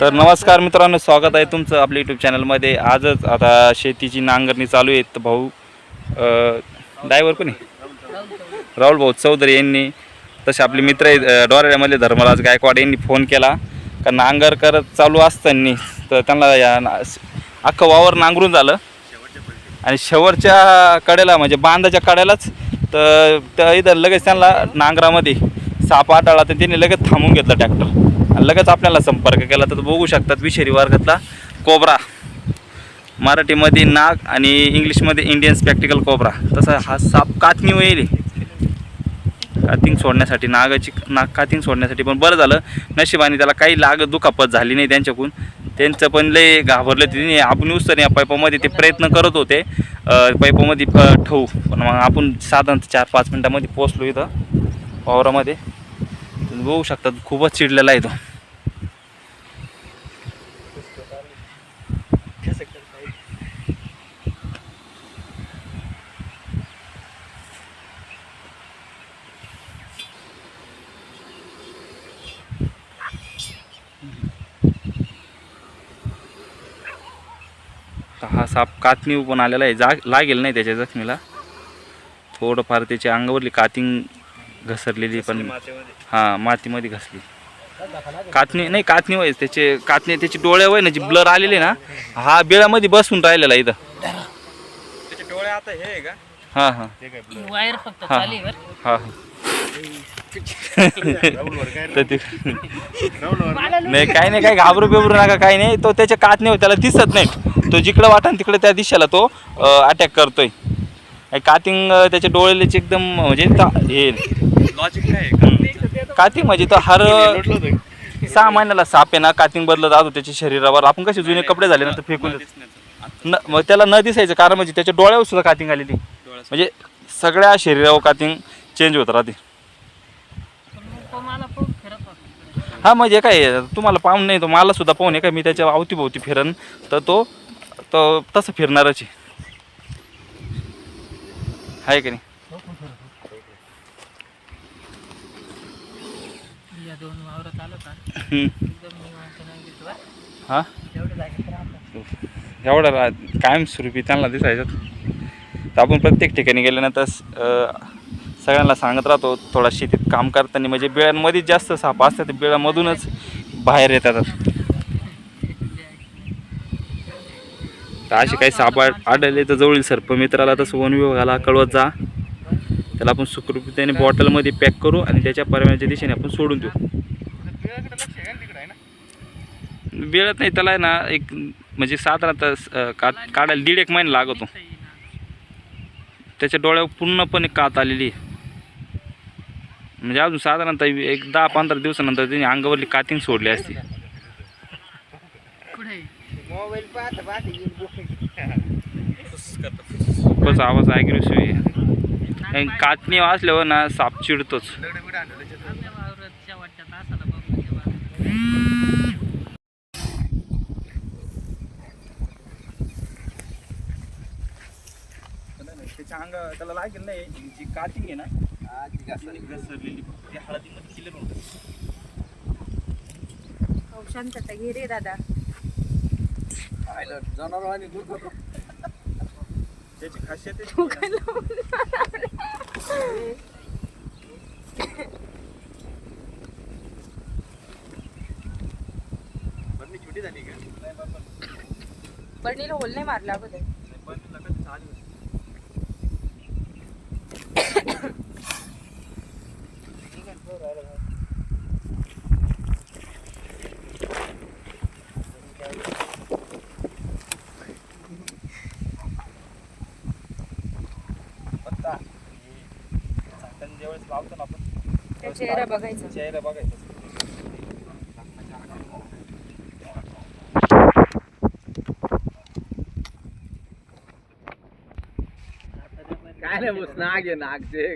तर नमस्कार मित्रांनो स्वागत आहे तुमचं आपल्या यूट्यूब चॅनलमध्ये आजच आता शेतीची नांगरणी चालू आहे. तर भाऊ डायव्हर कोणी? राहुल भाऊ चौधरी यांनी तसे आपले मित्र आहेत अ, धर्मराज गायकवाड यांनी फोन केला. का नांगर करत चालू असताना तर त्यांना या ना- अख्खं वावर नांगरून झालं. आणि शेवटच्या कडेला म्हणजे बांधाच्या कडेलाच तर त्या इथं लगेच त्यांना नांगरामध्ये साप आढळला तर त्यांनी लगेच थांबून घेतलं ट्रॅक्टर. लगेच आपल्याला संपर्क केला तर बघू शकतात विषारी वर्गातला कोबरा. मराठीमध्ये नाग आणि इंग्लिशमध्ये इंडियन स्पॅक्टिकल कोबरा. तसा हा साप कातनी होईल. कातिंग सोडण्यासाठी नागाची नाग कातिंग सोडण्यासाठी पण बरं झालं. नशिबाने त्याला काही लाग दुखापत झाली नाही त्यांच्याकडून. त्यांचं पण लय घाबरलं तिने. आपण तर या पाईपामध्ये ते प्रयत्न करत होते. अं, पाईपामध्ये प- ठेवू. पण मग आपण साधारण चार पाच मिनटामध्ये पोचलो इथं वावरामध्ये. बघू शकतात खूपच चिडलेला आहे तो. तर हा साप कातणी पण आलेला आहे. जा लागेल नाही त्याच्या जखमीला. थोडंफार त्याच्या अंगावरली कातिंग घसरलेली पण हां मातीमध्ये घसली कातणी नाही कातणी वय त्याचे कातणी त्याची डोळ्या वय ना जी ब्लर आलेली ना हा बिळामध्ये बसून राहिलेला आहे इथं. त्याचे डोळे आता हे आहे का? हां हां. ते काय blur? वायर फक्त हा. चाली वर हां हां. तर ते नाही काही नाही काही घाबरू बिबरू नका काही नाही. तो त्याच्या कातणी त्याला दिसत नाही. तो जिकडं वाटा तिकडे त्या दिशेला तो अटॅक करतोय. कातिंग त्याच्या डोळ्याचे एकदम म्हणजे ता- हे लॉजिक काय आहे? का? कातिंग म्हणजे तो हर. सहा महिन्याला साप आहे ना कातिंग बदलत राहतो त्याच्या शरीरावर आपण कसे जुने कपडे झाले ना तर फेकून. न मग त्याला न दिसायचं कारण म्हणजे त्याच्या डोळ्यावर सुद्धा कातिंग आलेली. म्हणजे सगळ्या शरीरावर कातिंग चेंज होत राहते पण मग तो मला खूप फिरत होता हा म्हणजे काय आहे, तुम्हाला पाहून नाही तो मला सुद्धा पाहून आहे का मी त्याच्या अवतीभोवती फिरन तर तो तसं फिरणारच आहे का नाही या दोन वावरात आलो का हम्म. एकदम निवांत नाही घेतो बरं. हा? एवढा रा- कायमस्वरूपी त्यांना दिसायचं. तर आपण प्रत्येक ठिकाणी गेल्यानंतर सगळ्यांना सांगत राहतो थोडा शेतीत काम करताना म्हणजे बिळांमध्ये जास्त साप असतात ते बिळामधूनच बाहेर येतात. तर असे काही साप आढ- आढळले तर जवळील सर्पमित्राला तसं वन विभागाला कळवत जा. त्याला आपण सुखरूपतेने बॉटलमध्ये पॅक करू आणि त्याच्या परवान्याच्या दिशेने आपण सोडून देऊ. वेळत नाही त्याला आहे ना एक म्हणजे साधारणतः स- अं, का काढायला दीड एक महिना लागतो. त्याच्या डोळ्यावर पूर्णपणे कात आलेली म्हणजे अजून साधारणतः एक दहा पंधरा दिवसानंतर त्यांनी अंगावरली कातिंग सोडली असती. खूपच आवाज आणि कातणी असल्यावर ना साप चिडतोच. त्याच्या अंग त्याला लागेल नाही जी कातिंग आहे ना घसरलेली ती हळदीमध्ये क्लिअर होतं हो शांतता घे रे दादा. त्याची खासियत आहे. छोटी झाली बरणीला होल नाही मारला अगोदर. पत्ता लावतो ना आपण चेहरा बघायचा. चेहरा बघायचा काय नाही बस नाग आहे नाग ते